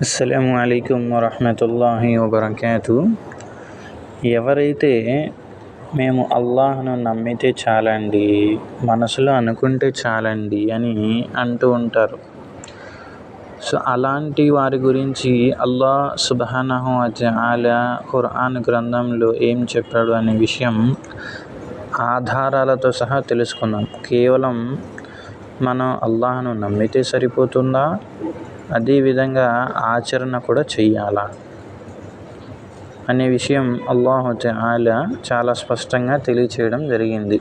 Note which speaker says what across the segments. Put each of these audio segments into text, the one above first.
Speaker 1: అస్సలం అయికం వరహమతుల్లాహి వబర్కాతు. ఎవరైతే మేము అల్లాహ్ను నమ్మితే చాలండి మనసులో అనుకుంటే చాలండి అని అంటూ ఉంటారు. సో అలాంటి వారి గురించి అల్లాహ్ సుబ్హానహు ఆలా ఖురాన్ గ్రంథంలో ఏం చెప్పాడు అనే విషయం ఆధారాలతో సహా తెలుసుకుందాం. కేవలం మనం అల్లాహ్ను నమ్మితే సరిపోతుందా? అదేవిధంగా ఆచరణ కూడా చెయ్యాలా? అనే విషయం అల్లాహు తఆలా చాలా స్పష్టంగా తెలియచేయడం జరిగింది.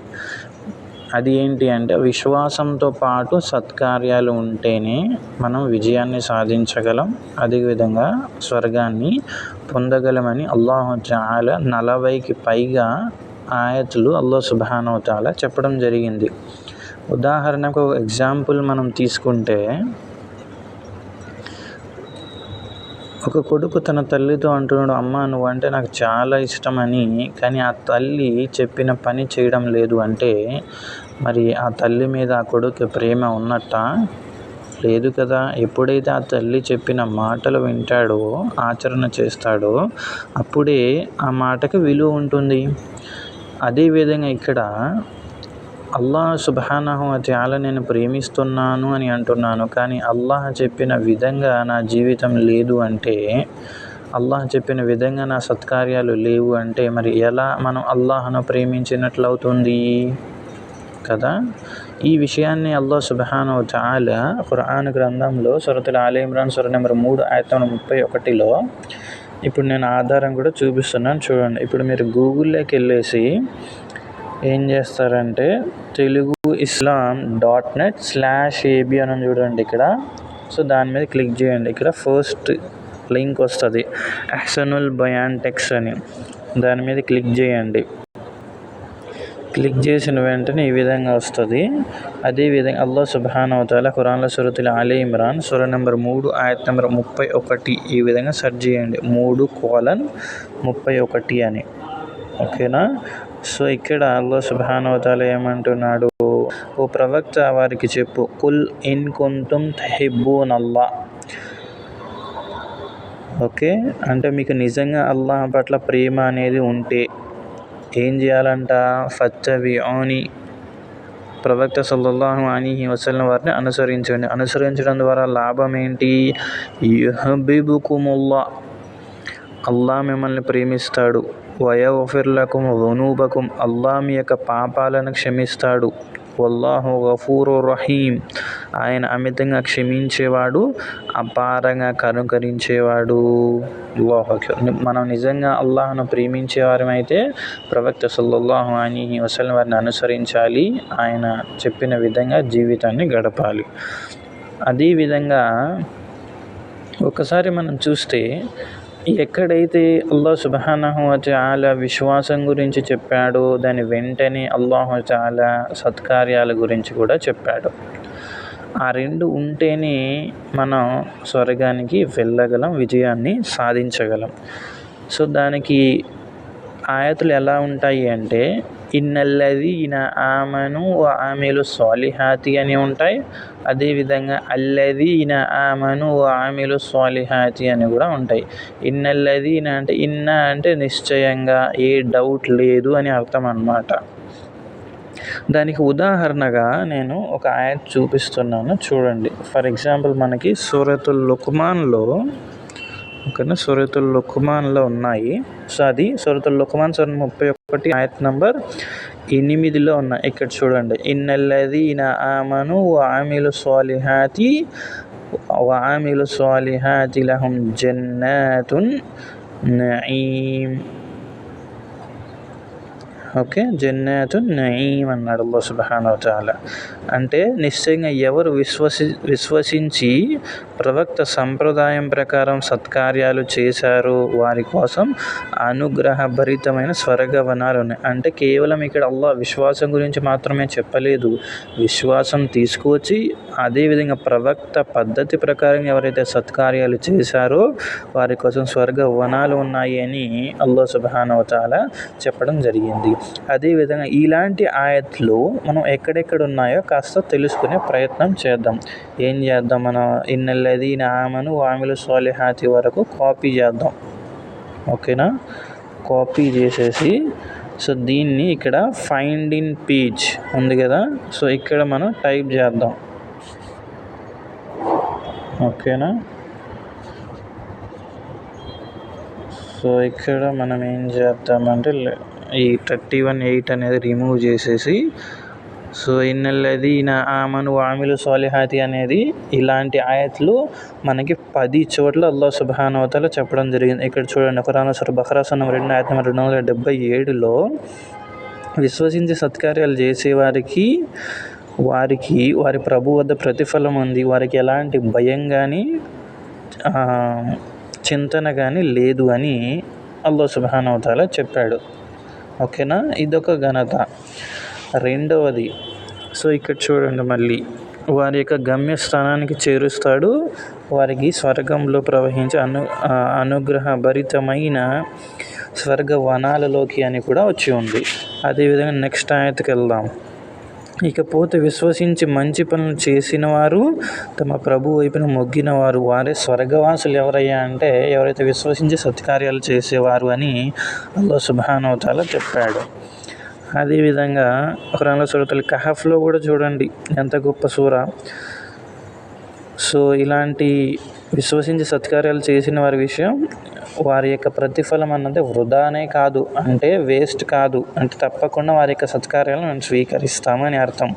Speaker 1: అది ఏంటి అంటే విశ్వాసంతో పాటు సత్కార్యాలు ఉంటేనే మనం విజయాన్ని సాధించగలం. అదేవిధంగా స్వర్గాన్ని పొందగలమని అల్లాహు తఆలా నలభైకి పైగా ఆయతులు అల్లా సుబ్హానహు చెప్పడం జరిగింది. ఉదాహరణకు ఎగ్జాంపుల్ మనం తీసుకుంటే ఒక కొడుకు తన తల్లితో అంటున్నాడు అమ్మ నువ్వు అంటే నాకు చాలా ఇష్టమని కానీ ఆ తల్లి చెప్పిన పని చేయడం లేదు అంటే మరి ఆ తల్లి మీద ఆ కొడుకు ప్రేమ ఉన్నట్ట? లేదు కదా ఎప్పుడైతే ఆ తల్లి చెప్పిన మాటలు వింటాడో ఆచరణ చేస్తాడో అప్పుడే ఆ మాటకి విలువ ఉంటుంది. అదేవిధంగా ఇక్కడ అల్లాహ్ సుబ్హానహు వతఆలా నేను ప్రేమిస్తున్నాను అని అంటున్నాను కానీ అల్లాహ్ చెప్పిన విధంగా నా జీవితం లేదు అంటే అల్లాహ్ చెప్పిన విధంగా నా సత్కార్యాలు లేవు అంటే మరి ఎలా మనం అల్లాహ్ను ప్రేమించినట్లు అవుతుంది? కదా? ఈ విషయాన్ని అల్లాహ్ సుబ్హానహు చాలా ఖురాన్ గ్రంథంలో సురతుల ఆలయ ఇమ్రాన్ సుర నెంబర్ మూడు ఆయతం ముప్పై ఒకటిలో ఇప్పుడు నేను ఆధారం కూడా చూపిస్తున్నాను. చూడండి ఇప్పుడు మీరు గూగుల్లోకి వెళ్ళేసి ఏం చేస్తారంటే Telugu Islam dot net slash AB అని చూడండి ఇక్కడ. సో దాని మీద క్లిక్ చేయండి. ఇక్కడ ఫస్ట్ లింక్ వస్తుంది. అహ్సనుల్ బయాన్ టెక్స్ అని. దాని మీద క్లిక్ చేయండి. క్లిక్ చేసిన వెంటనే ఈ విధంగా వస్తుంది. అదేవిధంగా అల్లా సుబ్హాన్ అవుతాల ఖురాన్ల సురతుల అలీ ఇమ్రాన్ సుర నెంబర్ మూడు ఆయత్ నెంబర్ ముప్పై ఒకటి ఈ విధంగా సెర్చ్ చేయండి. మూడు కోలన్ ముప్పై ఒకటి అని. ఓకేనా? సో ఇక్కడ అల్లా సుభానవతాల ఏమంటున్నాడు? ఓ ప్రవక్త వారికి చెప్పు కుల్ ఇన్ కుంతుం తహిబ్బూన్ అల్లా ఓకే? అంటే మీకు నిజంగా అల్లాహ్ పట్ల ప్రేమ అనేది ఉంటే ఏం చేయాలంట? ఫచ్చవి ఓని ప్రవక్త సల్లల్లాహు అని వసల్లం వారిని అనుసరించండి. అనుసరించడం ద్వారా లాభం ఏంటి? యుహబిబుకుముల్లా అల్లా మిమ్మల్ని ప్రేమిస్తాడు. వయఫిర్లకుం వనూబకుం అల్లా మీ యొక్క పాపాలను క్షమిస్తాడు. వల్లాహు గఫూరు రహీం ఆయన అమితంగా క్షమించేవాడు అపారంగా కనుకరించేవాడు మనం నిజంగా అల్లాహను ప్రేమించేవారమైతే ప్రవక్త సల్లల్లాహు అని వసలం వారిని అనుసరించాలి. ఆయన చెప్పిన విధంగా జీవితాన్ని గడపాలి. అదేవిధంగా ఒకసారి మనం చూస్తే ఎక్కడైతే అల్లా సుబహానహువచాల విశ్వాసం గురించి చెప్పాడో దాని వెంటనే అల్లాహుచాల సత్కార్యాల గురించి కూడా చెప్పాడు. ఆ రెండు ఉంటేనే మనం స్వర్గానికి వెళ్ళగలం విజయాన్ని సాధించగలం. సో దానికి ఆయతులు ఎలా ఉంటాయి అంటే ఇన్నల్లది ఈయన ఆమెను ఆమెలు సాలిహాతి అని ఉంటాయి. అదేవిధంగా అల్లది ఈయన ఆమెను ఆమెలు సాలిహాతి అని కూడా ఉంటాయి. ఇన్నల్లది ఈయన అంటే ఇన్న అంటే నిశ్చయంగా ఏ డౌట్ లేదు అని అర్థం అన్నమాట. దానికి ఉదాహరణగా నేను ఒక ఆయత్ చూపిస్తున్నాను చూడండి. ఫర్ ఎగ్జాంపుల్ మనకి సూరతుల్ లుక్మాన్లో ఓకేనా? సూరతుల్ లుక్మాన్లో ఉన్నాయి. సో అది సూరతుల్ లుక్మాన్ సూర ముప్పై ఒకటి ఆయత్ నంబర్ ఎనిమిదిలో ఉన్నాయి ఇక్కడ చూడండి. ఇన్నల్లది ఈయన ఆమను ఆమిలు స్వాలిహాతి వామిలు సాలిహాతి లహం జన్నాతున్ నయీం ఓకే జన్నాతు నయీం అన్నాడు అల్లా సుబ్హానహు తాలా అంటే నిశ్చయంగా ఎవరు విశ్వసి విశ్వసించి ప్రవక్త సంప్రదాయం ప్రకారం సత్కార్యాలు చేశారు వారి కోసం అనుగ్రహభరితమైన స్వర్గవనాలు ఉన్నాయి. అంటే కేవలం ఇక్కడ అల్లా విశ్వాసం గురించి మాత్రమే చెప్పలేదు. విశ్వాసం తీసుకువచ్చి అదేవిధంగా ప్రవక్త పద్ధతి ప్రకారం ఎవరైతే సత్కార్యాలు చేశారో వారి కోసం స్వర్గ వనాలు ఉన్నాయి అని అల్లా సుబ్హానహు తాలా చెప్పడం జరిగింది. అదేవిధంగా ఇలాంటి ఆయత్లు మనం ఎక్కడెక్కడ ఉన్నాయో కాస్త తెలుసుకునే ప్రయత్నం చేద్దాం. ఏం చేద్దాం మనం? ఇన్నెల్లది ఆమెను వామిలు సోలిహాతి వరకు కాపీ చేద్దాం. ఓకేనా? కాపీ చేసేసి సో దీన్ని ఇక్కడ ఫైండ్ ఇన్ పేజ్ ఉంది కదా? సో ఇక్కడ మనం టైప్ చేద్దాం. ఓకేనా? సో ఇక్కడ మనం ఏం చేద్దామంటే ఈ థర్టీ వన్ ఎయిట్ అనేది రిమూవ్ చేసేసి సో ఇన్నెల్లది నా ఆమెను ఆమెలు సోలిహాతి అనేది ఇలాంటి ఆయత్లు మనకి పది చోట్ల అల్లా సుబానవతల చెప్పడం జరిగింది. ఇక్కడ చూడండి ఖురాన్ సర బహ్రాసనం రెండు ఆయత రెండు వందల డెబ్బై ఏడులో విశ్వసించి సత్కార్యాలు చేసేవారికి వారికి వారి ప్రభు వద్ద ప్రతిఫలం ఉంది. వారికి ఎలాంటి భయం కానీ చింతన కానీ లేదు అని అల్లా సుబానవతాల చెప్పాడు. ఓకేనా? ఇదొక ఘనత. రెండవది సో ఇక్కడ చూడండి మళ్ళీ. వారి యొక్క గమ్యస్థానానికి చేరుస్తాడు. వారికి స్వర్గంలో ప్రవహించే అను అనుగ్రహ భరితమైన స్వర్గ వనాలలోకి అని కూడా వచ్చి ఉంది. అదేవిధంగా నెక్స్ట్ ఆయతకి వెళ్దాం. ఇకపోతే విశ్వసించి మంచి పనులు చేసిన వారు తమ ప్రభు వైపున మొగ్గిన వారు వారే స్వర్గవాసులు ఎవరయ్యా అంటే ఎవరైతే విశ్వసించి సత్కార్యాలు చేసేవారు అని అల్లా సుభానవతాల చెప్పాడు. అదేవిధంగా ఖురాన్ల సూరతలు కహఫ్లో కూడా చూడండి ఎంత గొప్ప సూర. సో ఇలాంటి విశ్వసించి సత్కార్యాలు చేసిన వారి విషయం వారి యొక్క ప్రతిఫలం అన్నది వృధానే కాదు. అంటే వేస్ట్ కాదు. అంటే తప్పకుండా వారి యొక్క సత్కార్యాలను మేము స్వీకరిస్తామని అర్థం.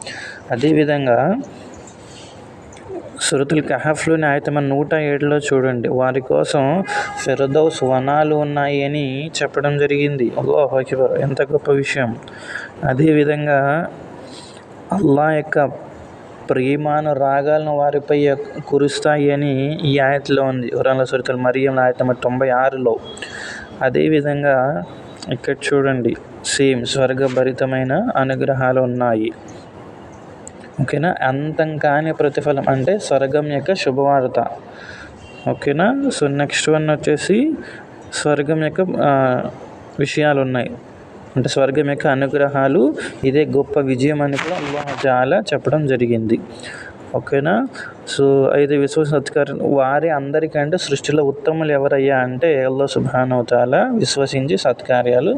Speaker 1: అదేవిధంగా సురతుల్ కహఫ్లోని ఆయతమ నూట ఏడులో చూడండి. వారి కోసం ఫిరదౌస్ వనాలు ఉన్నాయి అని చెప్పడం జరిగింది. అల్లాహ్ ఎంత గొప్ప విషయం. అదేవిధంగా అల్లా యొక్క ప్రేమాను రాగాలను వారిపై కురుస్తాయి అని ఈ ఆయతలో ఉంది. ఉరాల సురతలు మరియం ఆయత తొంభై ఆరులో. అదేవిధంగా ఇక్కడ చూడండి. సేమ్ స్వర్గభరితమైన అనుగ్రహాలు ఉన్నాయి. ఓకేనా? అంతం కాని ప్రతిఫలం అంటే స్వర్గం యొక్క శుభవార్త. ఓకేనా? సో నెక్స్ట్ వన్ వచ్చేసి స్వర్గం యొక్క విషయాలు ఉన్నాయి అంటే స్వర్గం యొక్క అనుగ్రహాలు ఇదే గొప్ప విజయం అని కూడా అల్లాహ్ చాలా చెప్పడం జరిగింది. ఓకేనా? సో అయితే విశ్వ సత్కారం వారి అందరికంటే సృష్టిలో ఉత్తములు ఎవరయ్యా అంటే అల్లా సుభానవతాల విశ్వసించి సత్కార్యాలు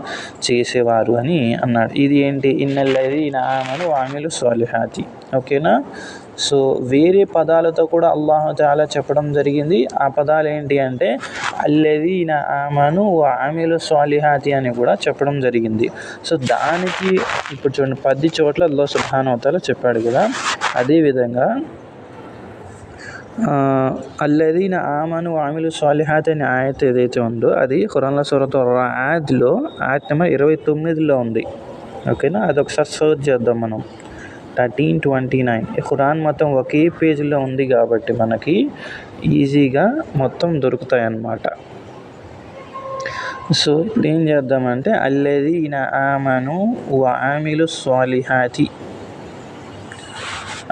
Speaker 1: చేసేవారు అని అన్నాడు. ఇది ఏంటి? ఇన్నెల్లది నామను వామిలు స్వాలిహాతి ఓకేనా? సో వేరే పదాలతో కూడా అల్లాహ్ చాలా చెప్పడం జరిగింది. ఆ పదాలు ఏంటి అంటే అల్లెదీన ఆమను ఆమెలు స్వాలిహాతి అని కూడా చెప్పడం జరిగింది. సో దానికి ఇప్పుడు చూడండి పది చోట్ల అల్లా సుభానవతాల చెప్పాడు కదా. అదేవిధంగా అల్లదీన ఆమను ఆమెలు స్వాలిహాత్ అనే ఆయత ఏదైతే ఉందో అది ఖురాన్ల సూరత్ ఆద్లో ఆయత్ నెంబర్ ఇరవై తొమ్మిదిలో ఉంది. ఓకేనా? అది ఒకసారి సర్చ్ చేద్దాం మనం. Thirteen twenty nine. ఖురాన్ మొత్తం ఒకే పేజీలో ఉంది కాబట్టి మనకి ఈజీగా మొత్తం దొరుకుతాయి అన్నమాట సో ఇప్పుడు ఏం చేద్దామంటే అల్లది ఈయన ఆమెను ఆమెలు స్వాలిహాతి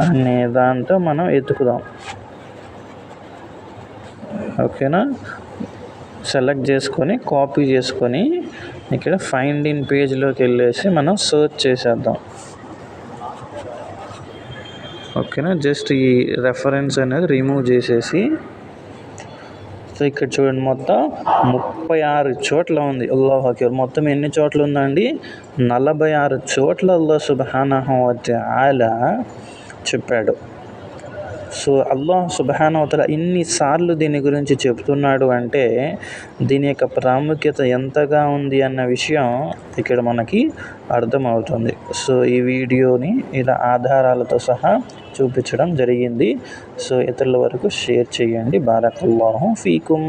Speaker 1: అనే దాంతో మనం ఎత్తుకుదాం. ఓకేనా? సెలెక్ట్ చేసుకొని కాపీ చేసుకొని ఇక్కడ ఫైండ్ ఇన్ పేజ్లోకి వెళ్ళేసి మనం సర్చ్ చేసేద్దాం. ఓకేనా? జస్ట్ ఈ రెఫరెన్స్ అనేది రిమూవ్ చేసేసి సో ఇక్కడ చూడండి మొత్తం ముప్పై ఆరు చోట్ల ఉంది. అల్లాహ్ అక్బర్. మొత్తం ఎన్ని చోట్ల ఉందండి? నలభై ఆరు చోట్ల అల్లా వచ్చే ఆల చెప్పాడు. సో అల్లాహ్ సుబహానవతల ఇన్నిసార్లు దీని గురించి చెబుతున్నాడు అంటే దీని యొక్క ప్రాముఖ్యత ఎంతగా ఉంది అన్న విషయం ఇక్కడ మనకి అర్థమవుతుంది. సో ఈ వీడియోని ఇలా ఆధారాలతో సహా చూపించడం జరిగింది. సో ఇతరుల వరకు షేర్ చేయండి. బారకల్లాహు ఫీకుం.